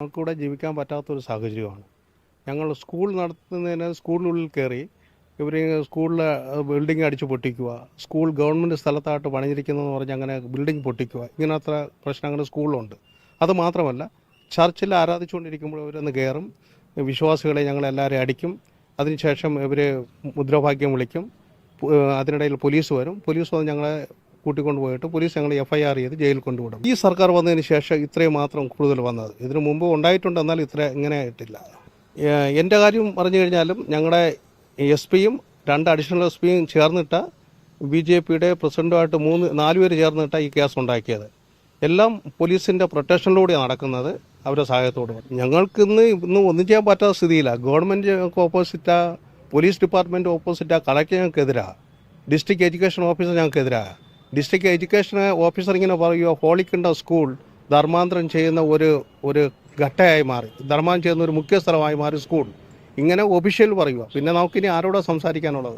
നമുക്കിവിടെ ജീവിക്കാൻ പറ്റാത്തൊരു സാഹചര്യമാണ്. ഞങ്ങൾ സ്കൂൾ നടത്തുന്നതിന് സ്കൂളിനുള്ളിൽ കയറി ഇവർ സ്കൂളിലെ ബിൽഡിംഗ് അടിച്ച് പൊട്ടിക്കുക സ്കൂൾ ഗവൺമെന്റ് സ്ഥലത്തായിട്ട് പണിഞ്ഞിരിക്കുന്നതെന്ന് പറഞ്ഞ് അങ്ങനെ ബിൽഡിംഗ് പൊട്ടിക്കുക ഇങ്ങനത്തെ പ്രശ്നം അങ്ങനെ സ്കൂളിലുണ്ട്. അത് മാത്രമല്ല ചർച്ചിൽ ആരാധിച്ചുകൊണ്ടിരിക്കുമ്പോൾ ഇവരൊന്ന് കയറും വിശ്വാസികളെ ഞങ്ങളെല്ലാവരെയും അടിക്കും അതിനുശേഷം ഇവർ മുദ്രാവാക്യം വിളിക്കും അതിനിടയിൽ പോലീസ് വരും പോലീസ് വന്ന് ഞങ്ങളെ കൂട്ടിക്കൊണ്ട് പോയിട്ട് പോലീസ് ഞങ്ങൾ എഫ് ഐ ആർ ചെയ്ത് ജയിലിൽ കൊണ്ടുവിടും. ഈ സർക്കാർ വന്നതിന് ശേഷം ഇത്രയും മാത്രം കൂടുതൽ വന്നത്. ഇതിനു മുമ്പ് ഉണ്ടായിട്ടുണ്ട് എന്നാൽ ഇത്ര ഇങ്ങനെ ആയിട്ടില്ല. എന്റെ കാര്യം പറഞ്ഞു കഴിഞ്ഞാലും ഞങ്ങളുടെ എസ് പിയും രണ്ട് അഡീഷണൽ എസ് പിയും ചേർന്നിട്ട് ബി ജെ പിയുടെ പ്രസിഡന്റുമായിട്ട് മൂന്ന് നാല് പേര് ചേർന്നിട്ട ഈ കേസ് ഉണ്ടാക്കിയത്. എല്ലാം പോലീസിന്റെ പ്രൊട്ടക്ഷനിലൂടെയാണ് നടക്കുന്നത് അവരുടെ സഹായത്തോട്. ഞങ്ങൾക്ക് ഇന്ന് ഇന്ന് ഒന്നും ചെയ്യാൻ പറ്റാത്ത സ്ഥിതിയിലാണ് ഗവൺമെന്റ് ഓപ്പോസിറ്റാ പോലീസ് ഡിപ്പാർട്ട്മെന്റ് ഓപ്പോസിറ്റാ കളക്ടർ ഞങ്ങൾക്കെതിരാണ് ഡിസ്ട്രിക്ട് എഡ്യൂക്കേഷൻ ഓഫീസർ ഞങ്ങൾക്കെതിരാണ് ഡിസ്ട്രിക്ട് എഡ്യൂക്കേഷൻ ഓഫീസർ ഇങ്ങനെ പറയുക ഹോളിക്കണ്ട സ്കൂൾ ധർമാന്തരം ചെയ്യുന്ന ഒരു ഒരു ഘട്ടയായി മാറി. ധർമാന്തരം ചെയ്യുന്ന ഒരു മുഖ്യ സ്ഥലമായി മാറി സ്കൂൾ. ഇങ്ങനെ ഒഫീഷ്യൽ പറയുക പിന്നെ നമുക്കിനി ആരോടാ സംസാരിക്കാനുള്ളത്?